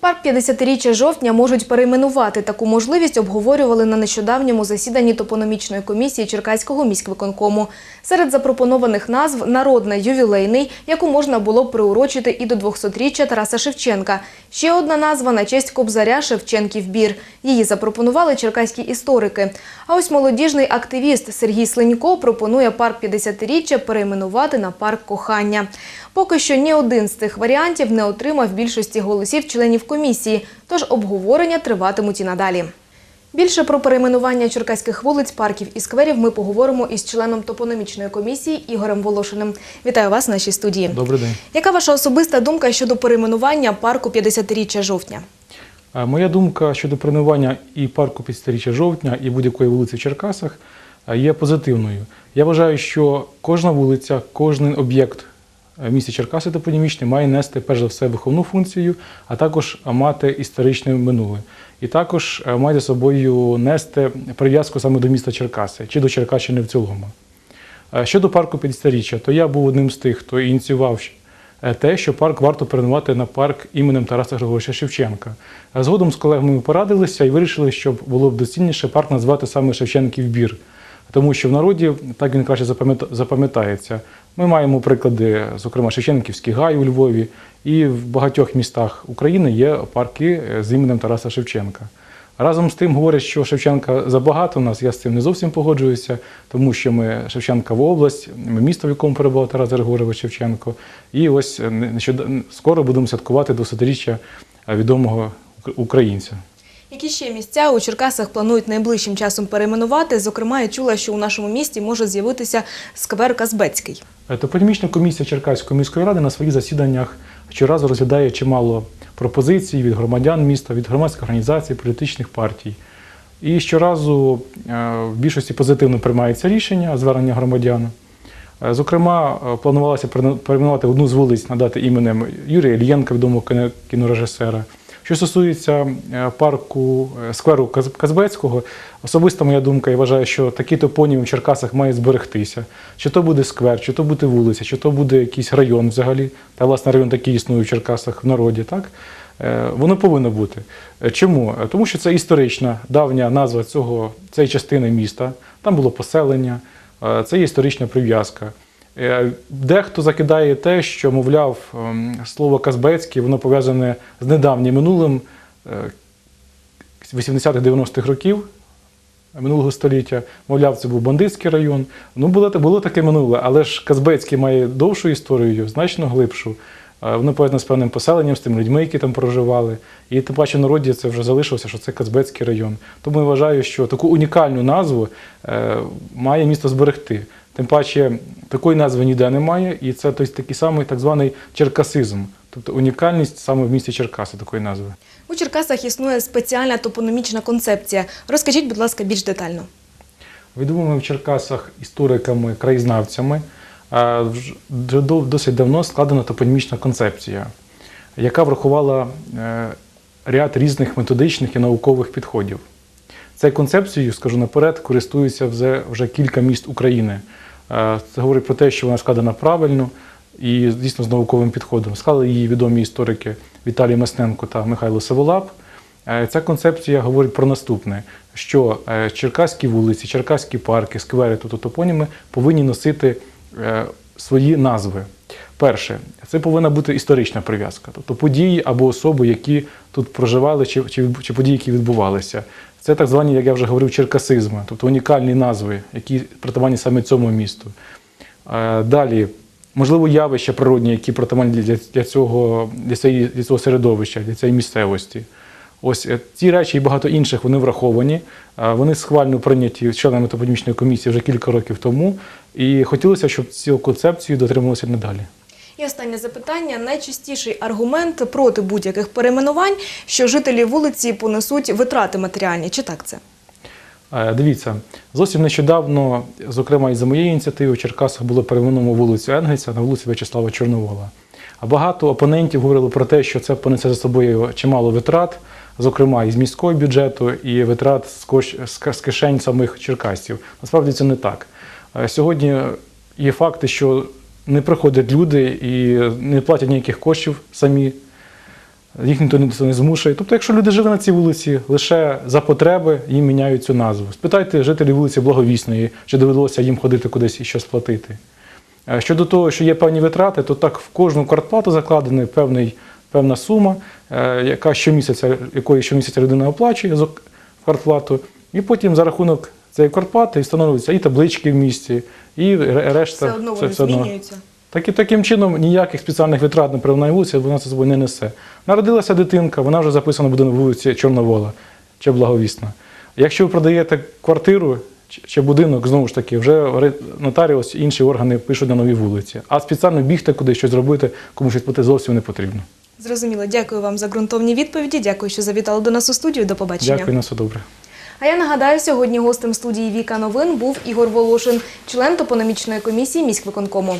Парк 50-річчя жовтня можуть перейменувати. Таку можливість обговорювали на нещодавньому засіданні топономічної комісії Черкаського міськвиконкому. Серед запропонованих назв народна ювілейний, яку можна було б приурочити і до 200-річчя Тараса Шевченка. Ще одна назва на честь Кобзаря Шевченків бір. Її запропонували черкаські історики. А ось молодіжний активіст Сергій Слинько пропонує парк 50-річчя перейменувати на парк кохання. Поки що ні один з цих варіантів не отримав більшості голосів членів комісії, тож обговорення триватимуть і надалі. Більше про перейменування черкаських вулиць, парків і скверів ми поговоримо із членом топономічної комісії Ігорем Волошиним. Вітаю вас в нашій студії. Добрий день. Яка ваша особиста думка щодо перейменування парку 50-річчя жовтня? Е, Моя думка щодо перейменування і парку 50-річчя жовтня, і будь-якої вулиці в Черкасах е, є позитивною. Я вважаю, що кожна вулиця, кожен об'єкт в місті Черкаси топонімічний має нести перш за все виховну функцію, а також мати історичне минуле. І також е, має за собою нести прив'язку саме до міста Черкаси чи до Черкащини в цілому. Е, Щодо парку 50-річчя, то я був одним з тих, хто ініціював е, те, що парк варто перейменувати на парк іменем Тараса Григоровича Шевченка. Згодом з колегами ми порадилися і вирішили, що було б доцільніше парк назвати саме Шевченків бір. Тому що в народі так він краще запам'ятається. Ми маємо приклади, зокрема, Шевченківський гай у Львові, і в багатьох містах України є парки е, з іменем Тараса Шевченка. Разом з тим говорять, що Шевченка забагато у нас. Я з цим не зовсім погоджуюся, тому що ми Шевченкова область, ми місто, в якому перебував Тарас Григорович Шевченко. І ось е, скоро будемо святкувати 200-річчя відомого українця. Які ще місця у Черкасах планують найближчим часом перейменувати? Зокрема, я чула, що у нашому місті може з'явитися сквер Казбецький. Е, Топонімічна комісія Черкаської міської ради на своїх засіданнях щоразу розглядає чимало пропозицій від громадян міста, від громадських організацій, політичних партій. І щоразу е, в більшості позитивно приймається рішення звернення громадян. Е, Зокрема, планувалося перейменувати одну з вулиць, надати іменем Юрія Ільєнка, відомого кіно- кінорежисера. Що стосується е, парку е, скверу Казбецького, особиста моя думка, я вважаю, що такий топонім в Черкасах має зберегтися. Чи то буде сквер, чи то буде вулиця, чи то буде якийсь район взагалі. Та власне район такий існує в Черкасах в народі, так? Е, Воно повинно бути. Чому? Тому що це історична давня назва цього, цієї частини міста. Там було поселення, це є історична прив'язка. Е, Дехто закидає те, що, мовляв, ем, слово Казбецький, воно пов'язане з недавнім минулим е, 80-х-90-х років минулого століття. Мовляв, це був бандитський район. Ну, було, було таке минуле, але ж Казбецький має довшу історію, значно глибшу. Е, Воно пов'язане з певним поселенням, з тими людьми, які там проживали. І тим паче в народі це вже залишилося, що це Казбецький район. Тому я вважаю, що таку унікальну назву е, має місто зберегти. Тим паче такої назви ніде немає, і це тобто, такий самий так званий черкасизм, тобто унікальність саме в місті Черкаси такої назви. У Черкасах існує спеціальна топономічна концепція. Розкажіть, будь ласка, більш детально. Відомими в Черкасах істориками, краєзнавцями вже досить давно складена топонімічна концепція, яка врахувала е, ряд різних методичних і наукових підходів. Цією концепцією, скажу наперед, користуються вже, вже кілька міст України. Е, Це говорить про те, що вона складена правильно і дійсно з науковим підходом. Склали її відомі історики Віталій Масненко та Михайло Саволап. Е, Ця концепція говорить про наступне: що е, черкаські вулиці, черкаські парки, сквери, тобто топоніми повинні носити свої назви. Перше, це повинна бути історична прив'язка, тобто події або особи, які тут проживали, чи, чи, чи події, які відбувалися. Це так звані, як я вже говорив, черкасизми, тобто унікальні назви, які притаманні саме цьому місту. Е, Далі, можливо, явища природні, які притаманні для, цього, для, цієї, для цього середовища, для цієї місцевості. Ось е, ці речі і багато інших вони враховані. Е, Вони схвально прийняті членами топонімічної комісії вже кілька років тому. І хотілося, щоб цю концепцію дотримувалися надалі. І останнє запитання. Найчастіший аргумент проти будь-яких перейменувань, що жителі вулиці понесуть витрати матеріальні. Чи так це? Е, Дивіться, зовсім нещодавно, зокрема із за моєї ініціативи, в Черкасах було перейменовано вулицю Енгельса на вулицю В'ячеслава Чорновола. А багато опонентів говорили про те, що це понесе за собою чимало витрат, зокрема із міського бюджету і витрат з кишень самих черкасців. Насправді це не так. Е, Сьогодні є факти, що не приходять люди і не платять ніяких коштів самі. їх ніхто не змушує. Тобто, якщо люди жили на цій вулиці, лише за потреби їм міняють цю назву. Спитайте жителів вулиці Благовісної, чи довелося їм ходити кудись і щось платити. Е, Щодо того, що є певні витрати, то так в кожну квартплату закладена певна сума, е, яка щомісяця, якої щомісяця людина оплачує квартплату, і потім за рахунок цієї квартплати встановлюються і таблички в місті, і решта. Все одно вони все одно. змінюються. Так і таким чином ніяких спеціальних витрат на природній вулиці вона це собою не несе. Народилася дитинка, вона вже записана буде на вулиці Чорновола чи Благовісна. Якщо ви продаєте квартиру чи- будинок, знову ж таки, вже нотаріус і інші органи пишуть на новій вулиці. А спеціально бігти кудись щось робити, комусь платити зовсім не потрібно. Зрозуміло. Дякую вам за ґрунтовні відповіді. Дякую, що завітали до нас у студію. До побачення. Дякую на все добре. А я нагадаю, сьогодні гостем студії Віка Новин був Ігор Волошин, член топономічної комісії міськвиконкому.